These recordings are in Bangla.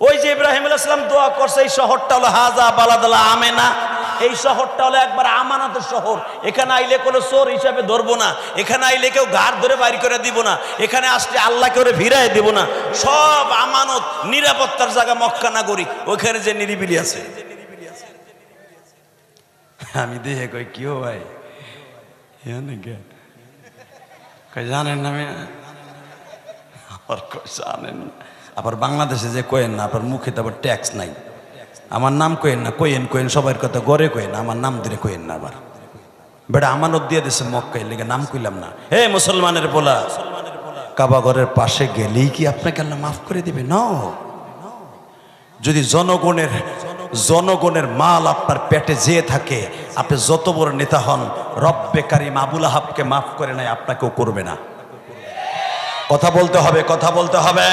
ওই যে ইব্রাহিম আলাইসালাম দোয়া করছে, এই শহরটা হলো হাজা বালাদালা আমেনা। এই শহরটা হলো একবার আমানতের শহর। এখানে আইলে কোনো চোর হিসাবে ধরবো না। এখানে আইলে কেউ ঘাট ধরে বাড়ি করে দিব না। এখানে আসলে আল্লাহকে ওরে ভিড়ায় দিব না। সব আমানত নিরাপত্তার জায়গা মক্কা না করি ওইখানে যে নিরিবিলি আছে। আমি দেখে কই কিও ভাই? জানেন না জানেন না? আবার বাংলাদেশে যে কোয়েন না আপনার মুখে তো আবার ট্যাক্স নাই। আমার নাম কোয়েন না কোয়েন কোয়েন সবার কথা গড়ে কোয়েন আমার নাম ধরে কোয়েন না আবার। বেটা, আমানত দিয়ে দিছে মক্কাই লেগে নাম কইলাম না। হে মুসলমানের বলা কাবাগরের পাশে গেলেই কি আপনাকে আল্লাহ মাফ করে দিবে? ন যদি জনগণের জনগণের মাল আপনার পেটে যেয়ে থাকে, আপনি যত বড় নেতা হন, রব্বে কারিম আবুল আহাবকে মাফ করে নাই, আপনাকেও করবে না। কথা বলতে হবে, কথা বলতে হবে।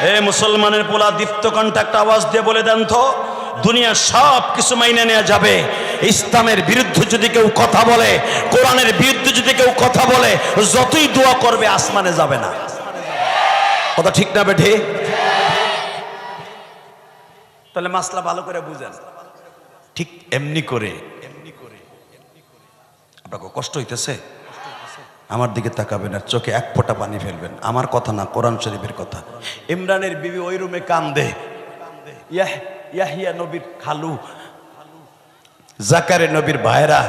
এ মুসলমানের পোলা দীপ্ত কন্ট্যাক্ট আওয়াজ দিয়ে বলে দেন তো দুনিয়ার সব কিছু মাইনে নেওয়া যাবে। ইসলামের বিরুদ্ধে যদি কেউ কথা বলে, কোরআনের বিরুদ্ধে যদি কেউ কথা বলে, যতই দোয়া করবে আসমানে যাবে না। কথা ঠিক না বেঠে? তাহলে মাসলা ভালো করে বুঝেন। ঠিক এমনি করে এমনি করে। আপনাকে কষ্ট হইতেছে? আমার দিকে তাকাবেন আর চোখে এক ফোঁটা পানি ফেলবেন। আমার কথা না, কোরআন শরীফের কথা। ইমরানের বিবি ওই রুমে কান্দে। ইয়াহ, ইয়াহিয়া নবীর খালু। জাকারে নবীর ভাইরা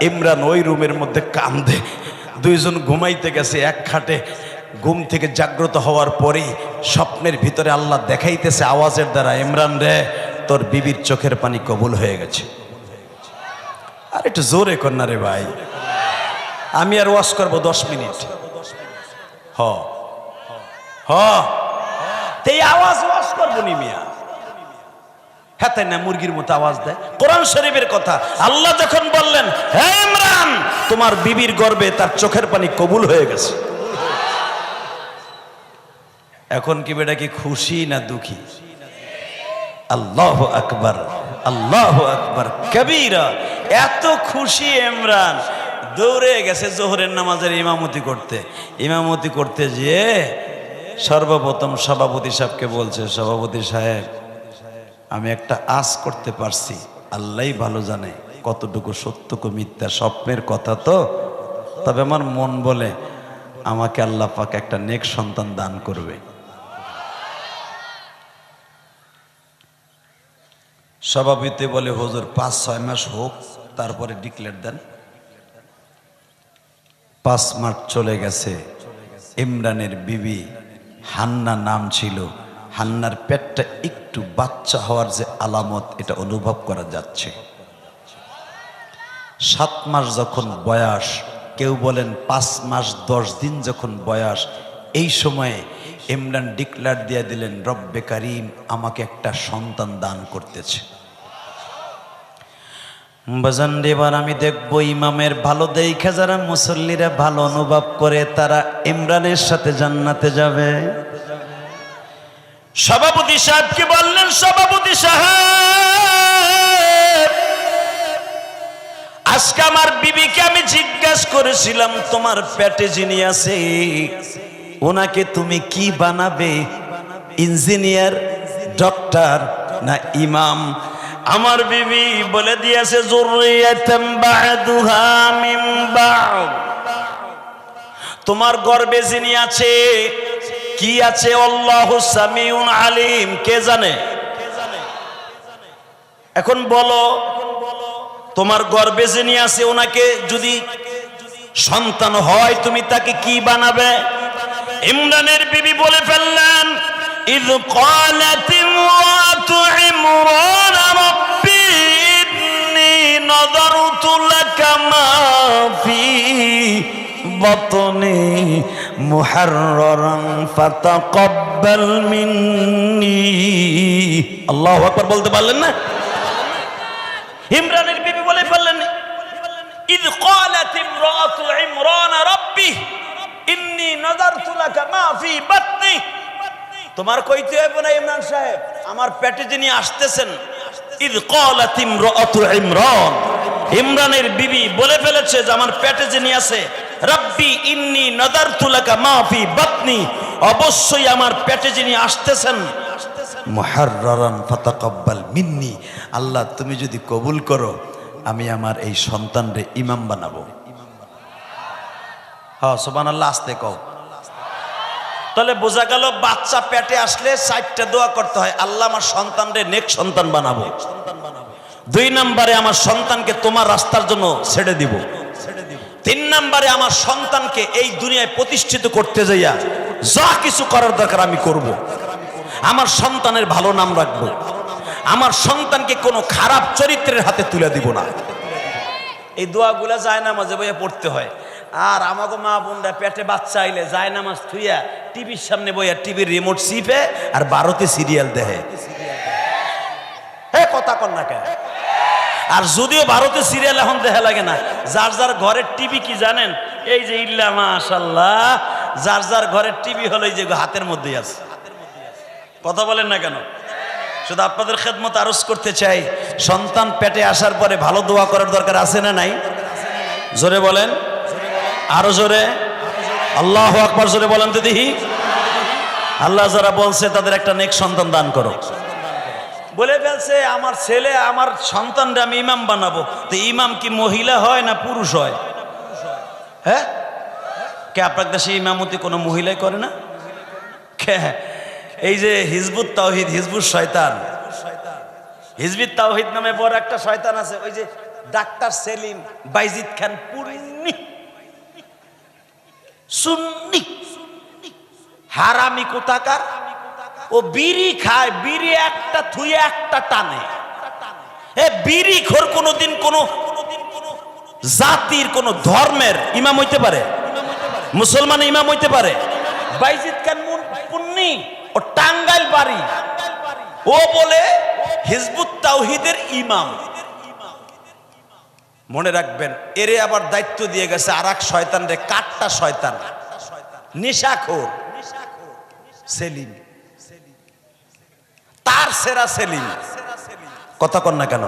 ইমরান ওই রুমের মধ্যে কান্দে। দুইজন ঘুমাইতে গেছে এক খাটে। ঘুম থেকে জাগ্রত হওয়ার পরেই স্বপ্নের ভিতরে আল্লাহ দেখাইতেছে আওয়াজের দ্বারা, ইমরান রে, তোর বিবির চোখের পানি কবুল হয়ে গেছে। আর একটু জোরে না রে ভাই। আমি আর ওয়াশ করব দশ মিনিট। হ। হ। আওয়াজ ওয়াশ নি মিয়া। হ্যাঁ না? মুরগির মতো আওয়াজ দেয়। কোরআন শরীফের কথা। আল্লাহ যখন বললেন, হে ইমরান, তোমার বিবির গর্বে তার চোখের পানি কবুল হয়ে গেছে। এখন কি বেটা কি খুশি না দুঃখী? আল্লাহ আকবার আল্লাহ আকবার, কবিরা। এত খুশি ইমরান। দৌড়ে গেছে জোহরের নামাজের ইমামতি করতে। ইমামতি করতে যেয়ে সর্বপ্রথম সভাপতি সাহেবকে বলছে, সভাপতি সাহেব, আমি একটা আস করতে পারছি। আল্লাহ ভালো জানে কতটুকু সত্যকু মিথ্যা। স্বপ্নের কথা তো, তবে আমার মন বলে আমাকে আল্লাহ পাক একটা নেক সন্তান দান করবে। সভাপতি বলে, হুজুর, পাঁচ ছয় মাস হোক, তারপরে ডিক্লেয়ার দেন। পাঁচ মাস চলে গেছে। ইমরানের বিবি হান্না নাম ছিল। হান্নার পেটটা একটু বাচ্চা হওয়ার যে আলামত, এটা অনুভব করা যাচ্ছে। সাত মাস যখন বয়স, কেউ বলেন পাঁচ মাস দশ দিন যখন বয়স, এই সময়ে ইমরান ডিক্লার দিয়ে দিলেন, রব্বে কারিম আমাকে একটা সন্তান দান করতেছে। বাজান এবার আমি দেখব ইমামের ভালো দেখে যারা মুসল্লিরা ভালো অনুভব করে, তারা ইমরানের সাথে জান্নাতে যাবে। সভাপতি সাহেবকে বললেন? সভাপতি সাহেব, আজকে আমার বিবিকে আমি জিজ্ঞাসা করেছিলাম, তোমার পেটে যিনি আছে, ওনাকে তুমি কি বানাবে? ইঞ্জিনিয়ার, ডক্টর না ইমাম? আমার বিবি বলে দিয়েছে তোমার গর্বে যিনি আছে, কি আছে? সামিউন আলিম। কে জানে? এখন বলো, তোমার গর্বে যিনি আছে, ওনাকে যদি সন্তান হয়, তুমি তাকে কি বানাবে? ইমরানের বিবি বলে ফেললেন إذ قالت امرأة عمران رب إني نظرت لك ما في بطني محررا فتقبل مني الله أكبر বলতে পারলেন না ইমরানের বিবি বলে ফেললেন إذ قالت امرأة عمران ربي إني نظرت لك ما في بطني তোমার কইতে হবে না ইমরান সাহেব, আমার পেটে যিনি আসতেছেন, ইদ ক্বালাত ইমরাতু ইমরান। ইমরানের বিবি বলে ফেলেছে যে আমার পেটে যিনি আছে, রাব্বি ইন্নি নাদারতু লাকা মা বাতনি। অবশ্যই আমার পেটে যিনি আসতেছেন মুহাররান ফাতাকাব্বাল মিন্নি। আল্লাহ, তুমি যদি কবুল করো, আমি আমার এই সন্তানরে ইমাম বানাবো। হ্যাঁ আল্লাহ আসতে কও। তাহলে বোঝা গেল বাচ্চা পেটে আসলে চারটা দোয়া করতে হয়। আল্লাহ আমার সন্তানরে নেক সন্তান বানাবো। দুই নম্বরে আমার সন্তানকে তোমার রাস্তার জন্য ছেড়ে দিব। তিন নম্বরে আমার সন্তানকে এই দুনিয়ায় প্রতিষ্ঠিত করতে যাইয়া যা কিছু করার দরকার আমি করব। আমার সন্তানের ভালো নাম রাখব। আমার সন্তানকে কোনো খারাপ চরিত্রের হাতে তুলে দিব না। এই দোয়াগুলা যায় না, মাঝে বইয়া পড়তে হয়। আর আমাকে মা বোনরা পেটে বাচ্চা আইলে যায় না মাছ থুইয়া টিভির সামনে বইয়া টিভির রিমোট চিপে আর বারোতে সিরিয়াল দেহে হে কথা কর না কেন? আর যদিও ভারতে সিরিয়াল এখন দেখা লাগে না, যার যার ঘরের টিভি কি জানেন? এই যে ইল্লা মাশাল্লাহ যার যার ঘরের টিভি হলো এই যে হাতের মধ্যেই আছে। কথা বলেন না কেন? শুধু আপনাদের খেদমত আরজ করতে চাই, সন্তান পেটে আসার পরে ভালো দোয়া করার দরকার আছে না নাই? জোরে বলেন। আরও জোরে। আল্লাহ আকবার জোরে বলেন তো দেখি। আল্লাহ যারা বলছে তাদের একটা নেক সন্তান দান করো। বলে ফেলছে, আমার ছেলে, আমার সন্তানরা আমি ইমাম বানাবো। তো ইমাম কি মহিলা হয় না পুরুষ হয়? হ্যাঁ? কে আপনার দেশে ইমামতি কোনো মহিলাই করে না? এই যে হিজবুত তাওহিদ, হিজবুত শয়তান। হিজবুত তাওহিদ নামে বড় একটা শয়তান আছে, ওই যে ডাক্তার সেলিম বাইজিদ খান পুরনি সুন্নি। হারামি কোথাকার? ও বিড়ি খায়, বিড়ি একটা থুয়ে একটা টানে। এ বিড়ি খোর কোনোদিন কোনো জাতির, কোন ধর্মের ইমাম হইতে পারে? মুসলমান ইমাম হইতে পারে? বাইজিদ খান পুন্নি, ও টাঙ্গাইল বাড়ি। ও বলে হিজবুত তাওহিদের ইমাম। মনে রাখবেন, এরে আবার দায়িত্ব দিয়ে গেছে আর এক শয়তান রে কাটটা শয়তান। নিশাখোর। সেলিম। তার সেরা সেলিম। কথা কন না কেন?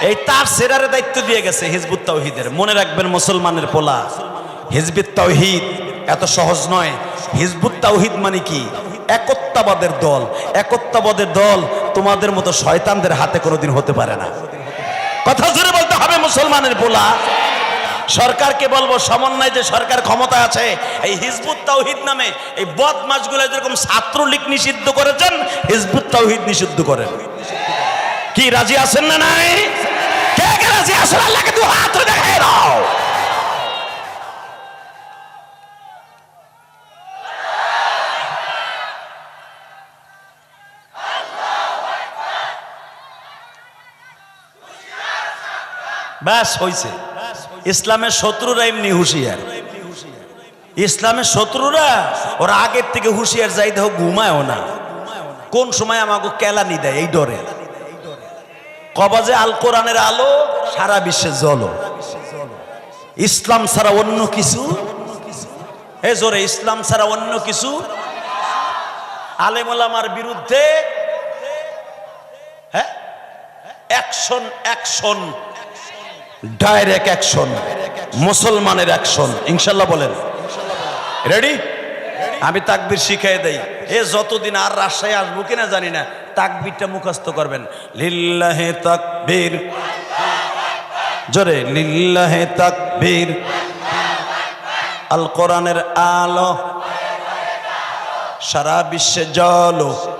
এই তার সেরারে দায়িত্ব দিয়ে গেছে হিজবুত তাওহিদের। মনে রাখবেন মুসলমানের পোলা। হিজবুত তাওহিদ এত সহজ নয়। হিজবুত তাওহিদ মানে কি? একত্বাবাদের দল। একত্বাবাদের দল তোমাদের মতো শয়তানদের হাতে কোনোদিন হতে পারে না। কথা জোরে বলতে মুসলমানের পোলা। সরকারকে বলব, সমন্বয় যে সরকার ক্ষমতা আছে, এই হিজবুত তাওহিদ নামে এই বদমাসগুলো যেরকম ছাত্রলীগ নিষিদ্ধ করেছেন, হিজবুত তাওহিদ নিষিদ্ধ করেন। কি, রাজি আছেন না নাই? কে কে রাজি? আছেন আল্লাহকে দু হাত দেখাই দাও। ব্যাস হইছে। ইসলামের শত্রুরা এমনি হুঁশিয়ার। ইসলামের শত্রুরা, ওরা আগের থেকে হুঁশিয়ার যাইতে হোক ঘুমায়ও না। কোন সময় আমাকে কেলানি দেয় এই ডরে। কবাজে আল কোরআনের আলো, সারা বিশ্বে জল। ইসলাম ছাড়া অন্য কিছু? এ জোরে, ইসলাম ছাড়া অন্য কিছু? আলেমুলামার বিরুদ্ধে হ্যাঁ? অ্যাকশন অ্যাকশন ডাইরেক্ট অ্যাকশন মুসলমানের অ্যাকশন ইনশাল্লাহ বলেন। রেডি আমি তাকবির শিখাই দেই। এ যতদিন আর রাজশাহী আসব কিনা জানি না, তাকবিরটা মুখস্থ করবেন। লিল্লাহে তাকবীর। জোরে, লিল্লাহে তাকবীর। আল কোরআনের আলো। সারা বিশ্বে জলো।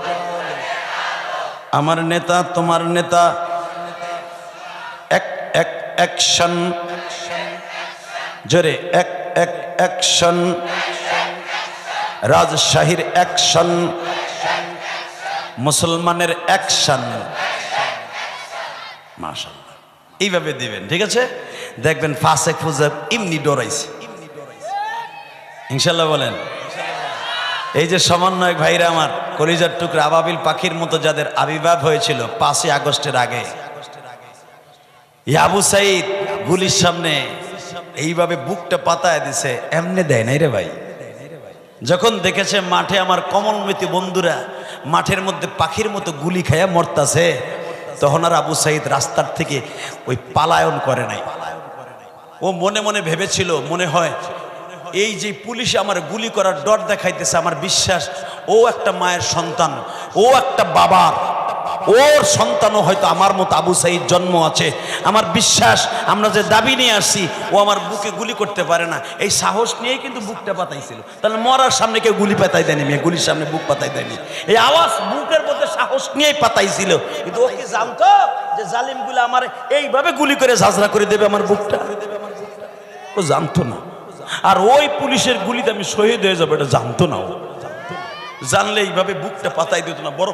আমার নেতা, তোমার নেতা। অ্যাকশন জোরে, এক এক অ্যাকশন রাজশাহীর অ্যাকশন মুসলমানের অ্যাকশন মাশাল্লাহ এইভাবে দিবেন, ঠিক আছে? দেখবেন ফাসেক ফুজেব এমনি ডরাইছে। ইনশাল্লাহ বলেন। এই যে সমন্বয়ক ভাইরা আমার, কলিজার টুকরা আবাবিল পাখির মতো যাদের আবির্ভাব হয়েছিল পাঁচই আগস্টের আগে। ইয়াবু সাইদ গুলির সামনে এইভাবে বুকটা পাতায় দিছে, এমনি দেয় নাই রে ভাই। যখন দেখেছে মাঠে আমার কমলমতি বন্ধুরা মাঠের মধ্যে পাখির মতো গুলি খাইয়া মরতাছে, তখন আর আবু সাইদ রাস্তার থেকে ওই পালায়ন করে নাই। ও মনে মনে ভেবেছিল, মনে হয় এই যে পুলিশে আমার গুলি করার ডর দেখাইতেছে, আমার বিশ্বাস, ও একটা মায়ের সন্তান, ও একটা বাবার। ওর সন্তানও হয়তো আমার মতো আবু সাইদ জন্ম আছে। আমার বিশ্বাস, আমরা যে দাবি নিয়ে আসছি, ও আমার বুকে গুলি করতে পারে না। এই সাহস নিয়েই কিন্তু বুকটা পাতাইছিল। তাহলে মরার সামনে কেউ গুলি পাতাই দেয়নি, মেয়ে, গুলির সামনে বুক পাতাই দেয়নি। এই আওয়াজ বুকের মধ্যে সাহস নিয়েই পাতাইছিল। কিন্তু ও কি জানতো যে জালিমগুলো আমার এইভাবে গুলি করে ঝাঁঝরা করে দেবে আমার বুকটা? ও জানতো না। আর ওই পুলিশের গুলিতে আমি শহীদ হয়ে যাব, এটা জানতো না ও। জানলে এইভাবে বুকটা পাতাই দিত না। বড়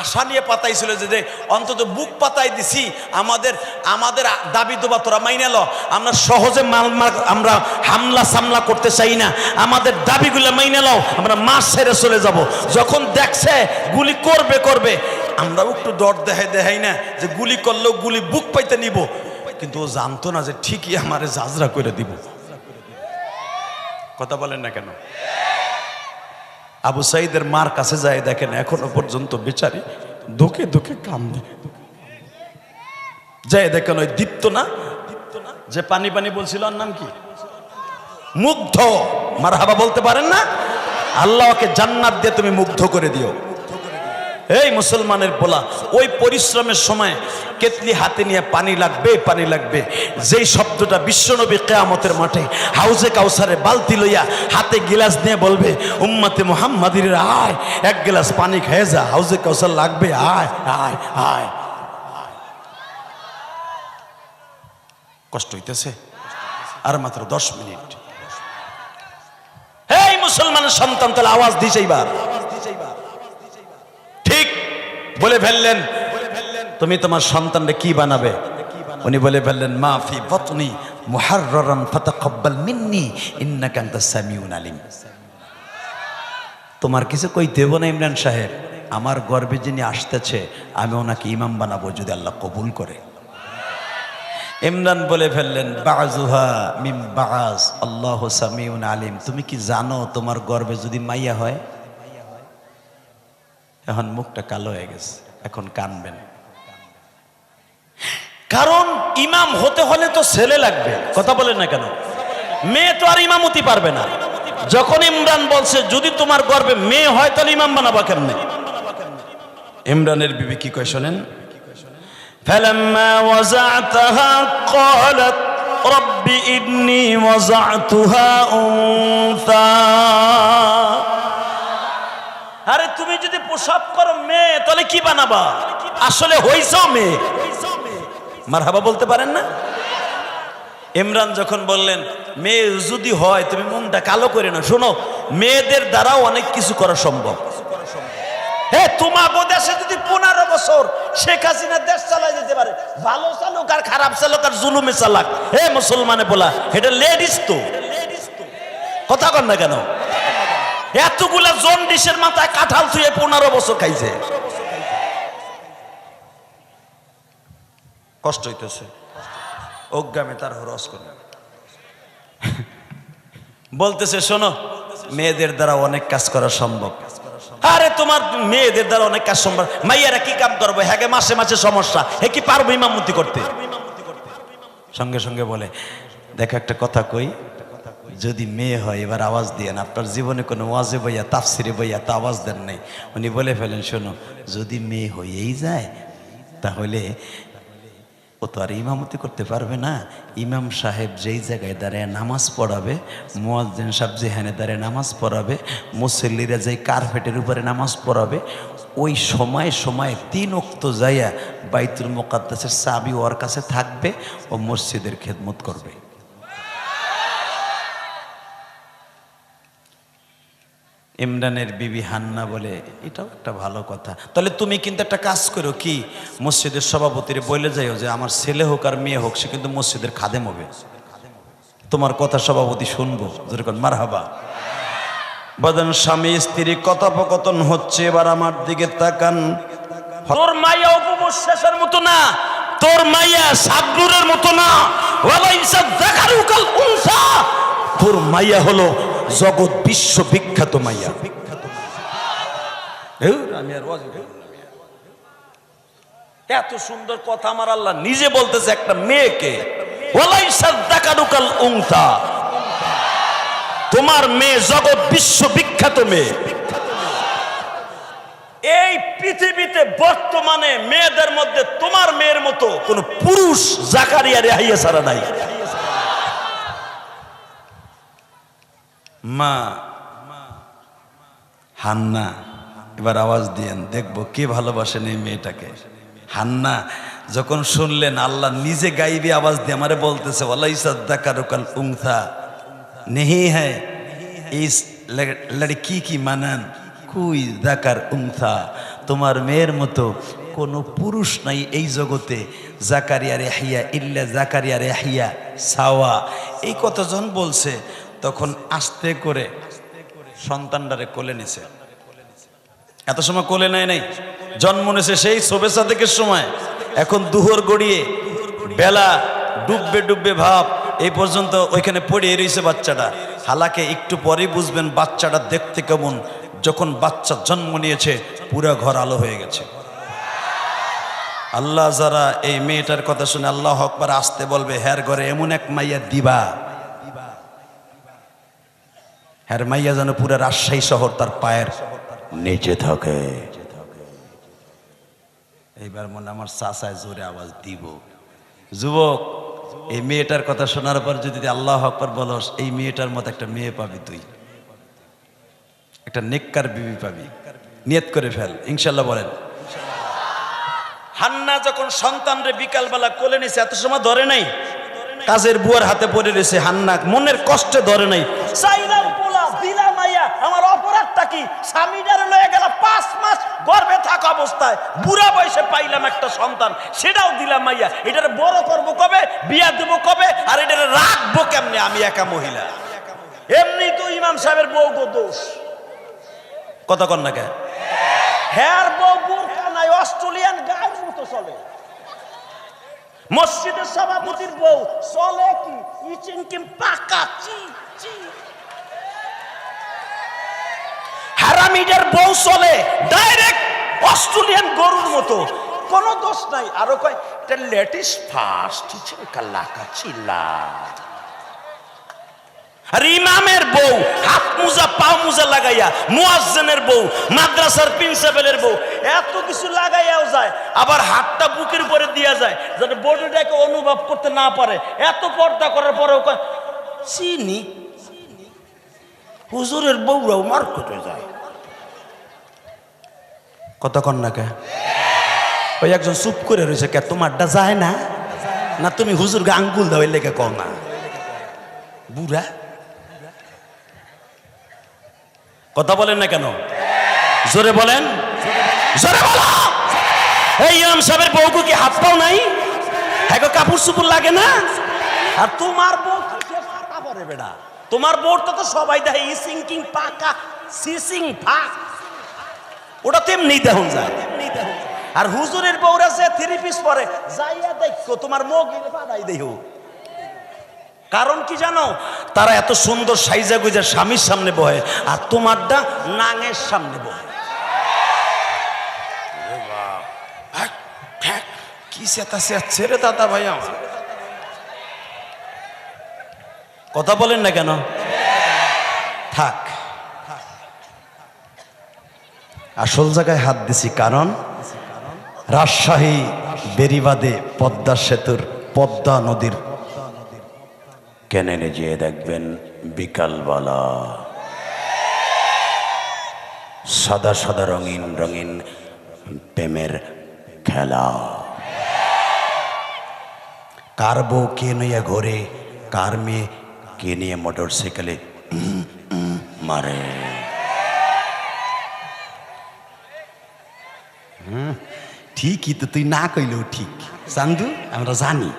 আশা নিয়ে পাতাইছিল যে অন্তত বুক পাতাই দিছি, আমাদের আমাদের দাবি তোবা তোরা মাইনে ল। আমরা সহজে মাল আমরা হামলা সামলা করতে চাই না। আমাদের দাবিগুলো লও, আমরা মাস ছেড়ে চলে যাব। যখন দেখছে গুলি করবে করবে। আমরাও একটু ডর দেখাই দেখাই না যে গুলি করলেও গুলি বুক পাইতে নিব। কিন্তু ও জানতো না যে ঠিকই আমারে জাজরা করে দিব। কথা বলেন না কেন? আবু সাইদের মার কাছে যায়, দেখেন এখনও পর্যন্ত বেচারি ধুকে ধুকে কান্দে যায় দেখেন ওই দীপ্ত না? যে পানি পানি বলছিল, ওর নাম কি? মুগ্ধ। মার হাবা বলতে পারেন না? আল্লাহকে জান্নাত দিয়ে তুমি মুগ্ধ করে দিও। এই মুসলমানের বলা ওই পরিশ্রমের সময় কেতলি হাতে নিয়ে পানি লাগবে পানি লাগবে। যেই শব্দটা বিশ্বনবী কেয়ামতের মাঠে হাউজে কাউসারে বালতি লইয়া হাতে গিলাস নিয়ে বলবে, উম্মাতে মোহাম্মদির, আয়, এক গ্লাস পানি খেয়ে যা, হাউজে কাউসার লাগবে, আয় আয় আয়। কষ্ট হইতেছে? আর মাত্র দশ মিনিট। এই মুসলমানের সন্তান, তাহলে আওয়াজ দিছে এইবার। বলে ফেললেন, তুমি তোমার সন্তানকে কি বানাবে? উনি বলে ফেললেন মাফি বতনি মুহাররান ফাতাকাব্বাল মিন্নি, ইন্নাকা আনতাস সামিউন আলিম। তোমার কিছু কই দেব না ইমরান সাহেব? আমার গর্বে যিনি আসতেছে, আমি ওনাকে ইমাম বানাবো যদি আল্লাহ কবুল করে। ইমরান বলে ফেললেন বাজুহা মিম বাজ আল্লাহ সামিউন আলিম। তুমি কি জানো তোমার গর্বে যদি মাইয়া হয়? এখন মুখটা কালো হয়ে গেছে এখন কানবেন কারণ ইমাম হতে হলে তো ছেলে লাগবে কথা বলেন না কেন মেয়ে তো আর ইমামতি পারবে না যখন ইমরান বলছে যদি তোমার গর্বে মেয়ে হয় তাহলে ইমাম বানাবা কেমনে ইমরানের বিবি কি কয় শোনেন فلما وزعتها قالت رب إني وزعتها أنثى আরে তুমি যদি প্রসাব করো মেয়ে, তাহলে কি বানাবা? আসলে হইছ মেয়ে। মারহাবা বলতে পারেন না? ইমরান যখন বললেন, মেয়ে যদি হয়, তুমি মনটা কালো করে না শোনো, মেয়েদের দ্বারাও অনেক কিছু করা সম্ভব। হ্যাঁ দেশে যদি শেখ হাসিনা দেশ ভালো চালুক আর খারাপ চালুক হে এটা তো। কথা কন না কেন? এতগুলা জন্ডিসের মাথায় কাঁঠাল থুয়ে পনেরো বছর খাইছে। কষ্ট হইতেছে। অজ্ঞামে তার হরস করে বলতেছে, শোনো, মেয়েদের দ্বারা অনেক কাজ করা সম্ভব। আরে, তোমার মেয়েদের দ্বারা অনেক কাজ সম্ভব। মাইয়ারা কি কাম করবে? হ্যাঁ মাসে মাসে সমস্যা। হে কি পারব ইমামতি করতে? সঙ্গে সঙ্গে বলে, দেখো একটা কথা কই যদি মেয়ে হয়, এবার আওয়াজ দিয়েন, আপনার জীবনে কোনো ওয়াজে বইয়া, তাফসিরে বইয়া তা আওয়াজ দেন নাই। উনি বলে ফেলেন, শোনো, যদি মেয়ে হয়েই যায়, তাহলে ও তো আর ইমামতি করতে পারবে না। ইমাম সাহেব যেই জায়গায় দাঁড়ায় নামাজ পড়াবে, মোয়াজ্জেন সাহেব যেখানে দাঁড়ায় নামাজ পড়াবে, মুসল্লিরা যেই কার্পেটের উপরে নামাজ পড়াবে, ওই সময় সময় তিন উক্ত যাইয়া বাইতুল মোকাদ্দাসের চাবি ওর কাছে থাকবে ও মসজিদের খেদমত করবে। ইমরানের বিবি হান্না বলে এটাও একটা ভালো কথা। তাহলে তুমি কিন্তু একটা কাজ করো কি মসজিদের সভাপতির বলে যাইও যে আমার ছেলে হোক আর মেয়ে হোক সে কিন্তু মসজিদের খাদেম হবে। তোমার কথা সভাপতি শুনব যেরকম মার হাবা বদন স্বামী স্ত্রী কথোপকথন হচ্ছে এবার আমার দিকে তাকান। তোর মাইয়া উপবশ্বাসের মতো না তোর মাইয়া সাবনুরের মতো না। তোর মাইয়া হলো জগৎ বিশ্ব বিখ্যাত মাইয়া। এত সুন্দর কথা আমার আল্লাহ নিজে বলতেছে একটা মেয়েকে। তোমার মেয়ে জগৎ বিশ্ব বিখ্যাত মেয়ে। এই পৃথিবীতে বর্তমানে মেয়েদের মধ্যে তোমার মেয়ের মতো কোন পুরুষ জাকারিয়া রেহাইয়া ছাড়া নাই। মা, হান্না, এবার আওয়াজ দিয়েন, দেখব কে ভালোবাসেন এই মেয়েটাকে। হান্না, যখন শুনলেন, আল্লাহ নিজে গাইবে আওয়াজ দিয়ে আমারে বলতেছে ওলাই সদ্দাকারুকাল উংথা নেহি হ্যায় ইস লড়কি কি মানান? কুই দাকার উংথা তোমার মেয়ের মতো কোনো পুরুষ নাই এই জগতে, জাকারিয়া রেহিয়া, ইল্লা জাকারিয়া রেহিয়া, সাওয়া। এই কতজন বলছে তখন আস্তে করে সন্তানটারে কোলে নিছে। এত সময় কোলে নেয় নাই। জন্ম নিছে সেই শোভেসা থেকে সময়। এখন দুহর গড়িয়ে বেলা ডুববে ডুববে ভাব, এই পর্যন্ত ওইখানে পড়িয়ে রয়েছে বাচ্চাটা। হালাকে একটু পরেই বুঝবেন বাচ্চাটা দেখতে কেমন, যখন বাচ্চা জন্ম নিয়েছে, পুরা ঘর আলো হয়ে গেছে। আল্লাহ যারা এই মেয়েটার কথা শুনে আল্লাহ হকবার আসতে বলবে হ্যার ঘরে এমন এক মাইয়া দিবা। হ্যার মাইয়া যেন পুরা রাজশাহী শহর তার পায়ের নিচে থাকে। এইবার মনে আমার চাচায় জোরে আওয়াজ দিব। যুবক, এই মেয়েটার কথা শোনার পর যদি আল্লাহ আকবর বলস, এই মেয়েটার মতো একটা মেয়ে পাবি তুই। একটা নেককার বিবি পাবি। নিয়ত করে ফেল, ইনশাল্লাহ বলেন। হান্না যখন সন্তানরে বিকালবেলা কোলে নিছে, এত সময় ধরে নাই? কাজের বুয়ার হাতে পড়ে রয়েছে হান্না, মনের কষ্টে ধরে নাই। চাইলাম পোলা দিলাম মাইয়া আমার অপরাধটা কি স্বামীটারে লয়ে গেল পাঁচ মাস গর্ভে থাকা অবস্থায়। বুড়া বয়সে পাইলাম একটা সন্তান। সেটাও দিলাম মাইয়া। এটারে বড় করব কবে? বিয়া দেবো কবে? আর এটারে রাখব কেমনে? আমি একা মহিলা। এমনি তো ইমাম সাহেবের বউ গো দোষ। কত কন্যা কে হ্যার বউ বোরকা নাই, অস্ট্রেলিয়ান গায়ের মতো চলে। মসজিদের সভাপতির বউ চলে কি? ইচিং কিম পাকা, চি চি। হারামিটার বউ চলে ডাইরেক্ট অস্ট্রেলিয়ান গরুর মতো। কোনো দোষ নাই। আরও কয়, এটা লেটেস্ট ফাস্ট কাল্লাকা চিল্লা। আর ইমামের বউ, হাত মুজা পা মুজা লাগাইয়া মুয়াজ্জেনের বউ, মাদ্রাসার প্রিন্সিপালের বউ, এত কিছু লাগাইয়াও যায়, আবার হাতটা বুকের উপরে দিয়া যায় যাতে বডিটাকে অনুভব করতে না পারে। এত পর্দা করার পরেও চিনি? হুজুরের বউরাও মার্কেটে যায়। কতক্ষণ না কে? ওই একজন চুপ করে রয়েছে কে? তোমারটা যায় না? না তুমি হুজুরকে আঙ্গুল দাও লেগে কও না। বুড়া। কথা বলেন না কেন? জোরে বলেন। জোরে বলো। এই ইমাম সাহেবের বউকে কি হাত পাও নাই? হ্যাঁ কাপড় চুপুর লাগে না? আর তোমার বউ বেটা তোমার বউর তো সবাই দেখে ইসিংকিং পাকা, সিসিং ফাঁক। ওটা তেমনি দেখুন যায় আর হুজুরের বউরা যে থ্রি পিস পরে যাইয়া দেখো তোমার মগির বাড়াই দেহ। কারণ কি জানো? তারা এত সুন্দর সাইজা গুজা স্বামীর সামনে বহে আর তোমারটা নাঙের সামনে বহে। কি সেতা রে দাদা ভাই কথা বলেন না কেন? থাক। আসল জায়গায় হাত দিছি কারণ রাজশাহী বেরিবাদে পদ্মা সেতুর পদ্মা নদীর কেনেনে যেয়ে দেখবেন বিকালবেলা। সাদা সাদা রঙিন রঙিন প্রেমের খেলা। কার বউ কে নিয়ে ঘোরে, কার মেয়ে কে নিয়ে মোটর সাইকেলে মারে? ঠিকই তো তুই না কইলেও ঠিক চান্দু আমরা জানি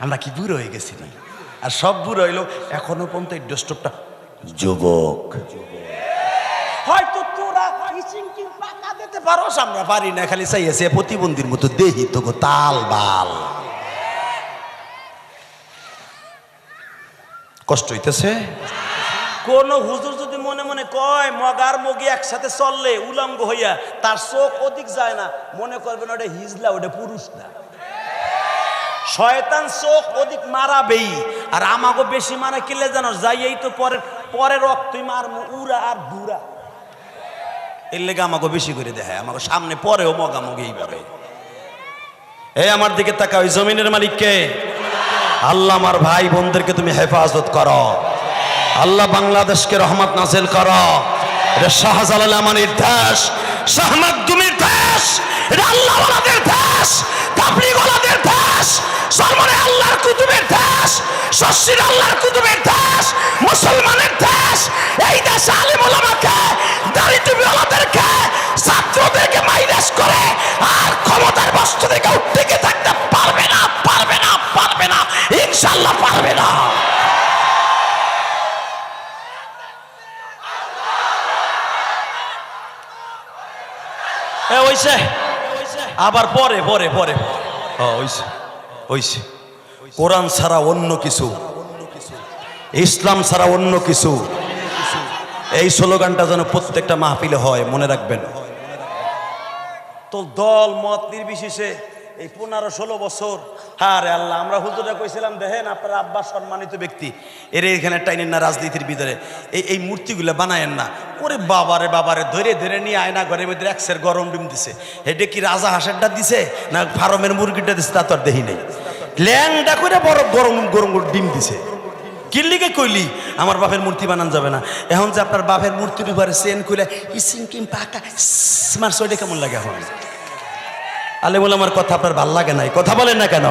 আমরা কি বুড়ো হয়ে গেছি রে? আর সব বুড়ো হইল এখনও পর্যন্ত এই ডস্টপটা যুবক হয়তো তোরা ইচিংকিং পাকা দিতে পারোস আমরা পারি না খালি চাইছে প্রতিবন্ধীর মতো দেহি তো গো তাল বাল কষ্ট হইতেছে কোন হুজুর কয়, মগার মগি একসাথে চললে উলঙ্গ হইয়া তার চোখ অধিক যায় না। মনে করবেন ওটা হিজলা, ওটা পুরুষ না। শয়তান চোখ অধিক মারাবেই, আর আমাকে বেশি মারা কিলে জানো এই তো পরে পরে রক্তই মার উড়া আর বুড়া এর লেগে আমাকে বেশি করে দেখায় আমাকে সামনে পরেও মগামগি এইভাবে। এই আমার দিকে তাকা ওই জমিনের মালিককে। আল্লাহ আমার ভাই বোনদেরকে তুমি হেফাজত করো। আল্লাহ বাংলাদেশকে রহমত নাসিল কর। এটা শাহজালাল আমানির দেশ শাহমাকদুমির দেশ, এটা আল্লাহ ওয়ালাদের দেশ তাবলিগ ওয়ালাদের দেশ সলমনে আল্লাহর কুতুবের দেশ শশীর আল্লাহর কুতুবের দেশ, মুসলমানের দেশ, এই দেশে আলিম ওলামাকে দাড়ি টুপি ওলাদেরকে, ছাত্রদেরকে মাইনাস করে আর ক্ষমতার বস্তু থেকে উঠতে থাকতে পারবে না পারবে না পারবে না ইনশাল্লাহ পারবে না। ওইছে আবার পরে পরে পরে। কোরআন ছাড়া অন্য কিছু। ইসলাম ছাড়া অন্য কিছু। এই স্লোগানটা যেন প্রত্যেকটা মাহফিলে হয়, মনে রাখবেন। তো দল, মত নির্বিশেষে এই পনেরো ষোলো বছর হ্যাঁ আল্লাহ, আমরা হুজুরা কইছিলাম, দেখেন আপনার আব্বা সম্মানিত ব্যক্তি। এর এখানে টাইনেন না রাজনীতির ভিতরে। এই এই মূর্তিগুলো বানায়েন না। ওরে বাবারে বাবারে, ধরে ধরে নিয়ে আয়না ঘরের ভিতরে একসের গরম ডিম দিছে। এটা কি রাজা হাঁসেরটা দিছে, না ফার্মের মুরগিটা দিছে, তা তো আর দেখি নেই। ল্যাংটা করে বড় গরম গরম ডিম দিছে। কিল্লিকে কইলি, আমার বাপের মূর্তি বানান যাবে না। এখন যে আপনার বাপের মূর্তির উপরে সেন কইলে ইসিং কিম পাকা স্মার সইটা কেমন লাগে এখন? আলেম আমার কথা আপনার ভালো লাগে নাই। কথা বলেন না কেন?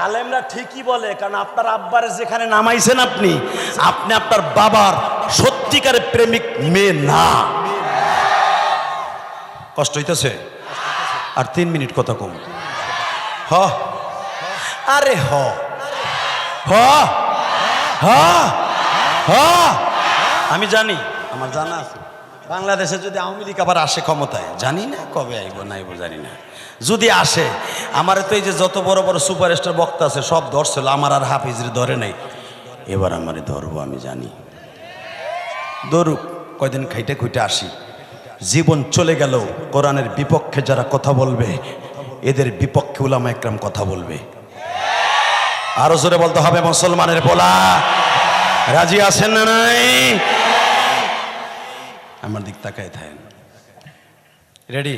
আলেমরা ঠিকই বলে কারণ আপনার আব্বার যেখানে নামাইছেন আপনি আপনি আপনার বাবার সত্যিকারের প্রেমিক মেয়ে না। কষ্ট হইতেছে? আর তিন মিনিট কথা কম। হ। আরে হ। হ। হ। হ। আমি জানি আমার জানা আছে। বাংলাদেশে যদি আওয়ামী লীগ আবার আসে ক্ষমতায়, জানি না কবে আইব না আইব জানি না। যদি আসে, আমার তো এই যে যত বড় বড় সুপারস্টার বক্তা আছে, সব ধরছিল, আমার আর হাফিজরে ধরে নাই। এবার আমারে ধরবো, আমি জানি। ধরুক, কয়দিন খাইটে খুঁটে আসি। জীবন চলে গেল, কোরআনের বিপক্ষে যারা কথা বলবে, এদের বিপক্ষে উলামা একরাম কথা বলবে। আরও জোরে বলতে হবে মুসলমানের বলা রাজি আছেন না নাই? আমার দিক তাকায় থাকেন রেডি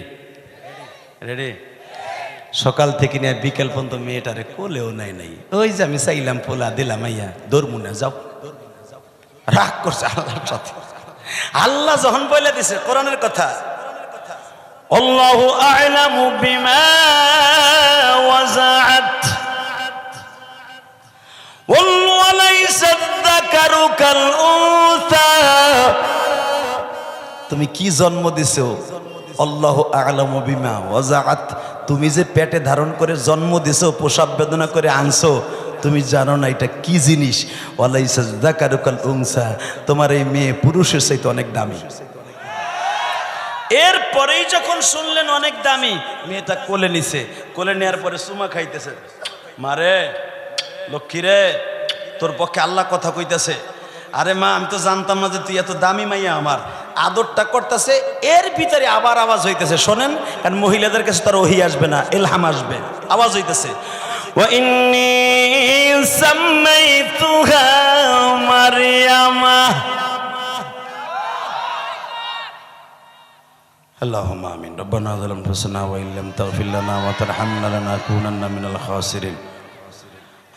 রেডি সকাল থেকে নিয়ে বিকেল পর্যন্ত মেয়েটারে কোলেও নাই নাই ওই যে আমি চাইলাম পোলা দিলাম আইয়া দৌড়মুনে যাও রাগ করছে আল্লাহর সাথে আল্লাহ যখন বলে দিছে কোরআনের কথা আল্লাহ আ'লামু বিমা ওয়াজাআত وليس الذكر كالأنثى তুমি কি জন্ম দিছো? আল্লাহ আলাম বিমা ওয়াজাআত। তুমি যে পেটে ধারণ করে জন্ম দিছো প্রসাব বেদনা করে আনছো, তুমি জানো না এটা কি জিনিস? উনসা। তোমার এই মেয়ে পুরুষের চাইতে অনেক দামি। এরপরেই যখন শুনলেন অনেক দামি, মেয়েটা কোলে নিছে। কোলে নেওয়ার পরে সুমা খাইতেছে। মারে, লক্ষ্মী রে, তোর পক্ষে আল্লাহ কথা কইতেছে। আরে মা, আমি তো জানতাম না যে তুই এত দামি মাইয়া আমার। আদরটা করতেছে এর ভিতরে আবার আওয়াজ হইতেছে শোনেন কারণ মহিলাদের কাছে তার ওহি আসবে না এলহাম আসবে আওয়াজ হইতেছে وإني سميتها مريم اللهم آمين ربنا ظلمنا أنفسنا وإن لم تغفر لنا وترحمنا لنكونن من الخاسرين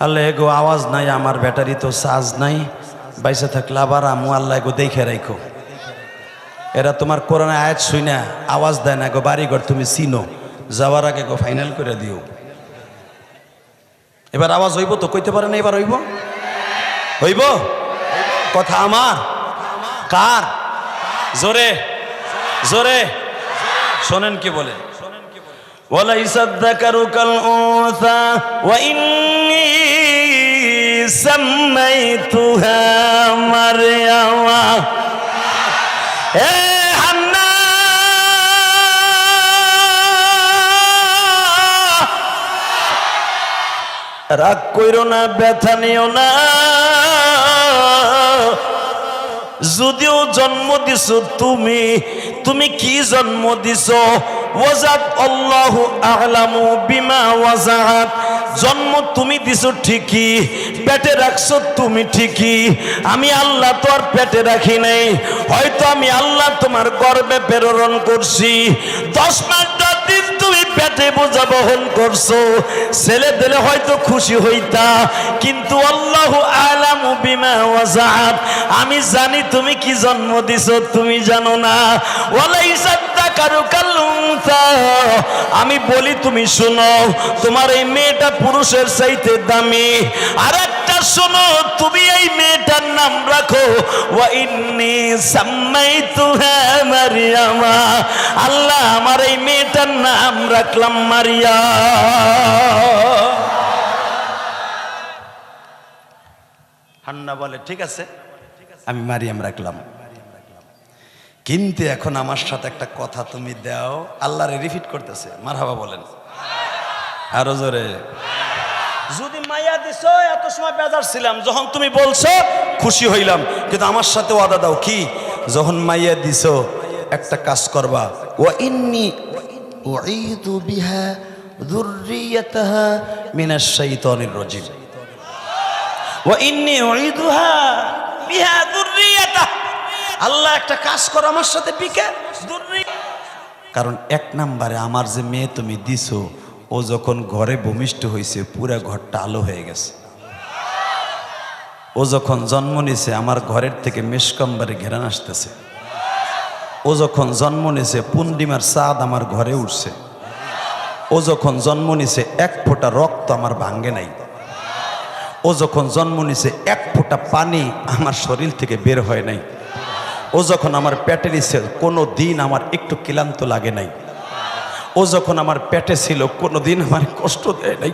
আল্লাহ এগো আওয়াজ নাই আমার ব্যাটারি তো চার্জ নাই বাইসে থাকলে আবার আমু আল্লাহ এগো দেখে রাখো এরা তোমার কোরআনে আয়াত শুই না আওয়াজ দেয় না গো বাড়িঘর তুমি চিনো যাওয়ার আগে গো ফাইনাল করে দিও এবার আওয়াজ হইব তো কইতে পারে না এবার হইব হইব কথা আমার কার জোরে জোরে শোনেন কি বলে وليس الذكر كالأنثى وإني سميتها مريم রাগ কইরো না, ব্যথা নিও না। যদিও জন্ম দিছ তুমি তুমি কি জন্ম দিছ? ওয়াজাত আল্লাহু আ'লামু বিমা ওয়াজাত জন্ম তুমি দিছো ঠিকই, পেটে রাখছো তুমি ঠিকই। আমি আল্লাহ তো আর পেটে রাখি নাই। হয়তো আমি আল্লাহ তোমার গর্বে প্রেরণ করছি। দশ মাস পেটে বোঝা বহন করছ। ছেলে দিলে হয়তো খুশি হইতা, কিন্তু আল্লাহ আলামু বিমা ওয়াজাব আমি জানি তুমি কি জন্ম দিছ, তুমি জানো না। আমি বলি তুমি শুনো, তোমার এই মেয়েটা পুরুষের চাইতে দামি। আর শোনো, তুমি এই মেয়েটার নাম রাখো। মারিয়ামা। আল্লাহ, আমার এই মেয়েটার নাম রাখলাম মারিয়া। হান্না বলে, ঠিক আছে, আমি মারিয়াম রাখলাম। কিন্তু এখন আমার সাথে একটা কথা তুমি দাও। আল্লাহরে রিপিট করতেছে। মারহাবা বলেন। আরও জোরে। যদি মাইয়া দিছো, এত সময় বেজার ছিলাম, যখন তুমি বলছো, খুশি হইলাম। কিন্তু আমার সাথে ওয়াদা দাও, কি? যখন মাইয়া দিছো, একটা কাজ করবা। ওয়া ইন্নি উঈদু বিহা যুররিয়াতাহা মিনাশ শাইতানির রাজিম। ওয়া ইন্নি উঈদুহা বিহা যুররিয়াতাহা। আল্লাহ একটা কাজ করো আমার সাথে, বিকে। কারণ এক নাম্বারে আমার যে মেয়ে তুমি দিছো ও যখন ঘরে ভূমিষ্ঠ হয়েছে পুরা ঘরটা আলো হয়ে গেছে। ও যখন জন্ম নিছে, আমার ঘরের থেকে মেশকম্বারে ঘেরান আসতেছে। ও যখন জন্ম নিছে পূর্ণিমার চাঁদ আমার ঘরে উঠছে। ও যখন জন্ম নিছে, এক ফোঁটা রক্ত আমার ভাঙ্গে নাই। ও যখন জন্ম নিছে, এক ফোঁটা পানি আমার শরীর থেকে বের হয় নাই। ও যখন আমার পেটে নিছে, কোনো দিন আমার একটু ক্লান্ত লাগে নাই। ও যখন আমার পেটে ছিল কোনো দিন আমার কষ্ট দেয় নাই।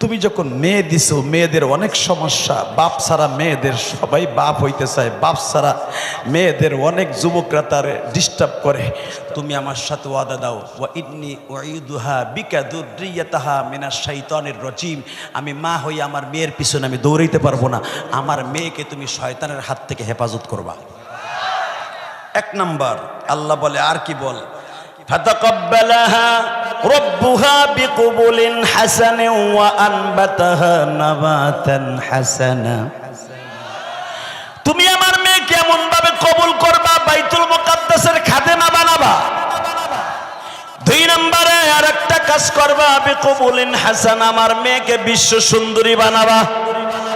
তুমি যখন মেয়ে দিছো, মেয়েদের অনেক সমস্যা। বাপ ছাড়া মেয়েদের সবাই বাপ হইতে চায়। বাপ ছাড়া মেয়েদের অনেক যুবকরা তার ডিস্টার্ব করে। তুমি আমার সাথে ওয়াদা দাও। ইন্নি ওয়াইদুহা বিকা দুর্রিয়াতাহা মিনা শাইতানের রজিম। আমি মা হই আমার মেয়ের পিছনে আমি দৌড়াইতে পারব না। আমার মেয়েকে তুমি শয়তানের হাত থেকে হেফাজত করবা। এক নাম্বার, আল্লাহ বলে, আর কি বল? فتقبلها ربها بقبول حسن وأنبتها نباتا حسنا তুমি আমার মেয়ে কেমন ভাবে কবুল করবা বাইতুল মুকাদ্দাসের খাদেমা বানাবা দুই নম্বরে আর একটা কাজ করবা বিকবুলিন হাসান আমার মেয়েকে বিশ্ব সুন্দরী বানাবা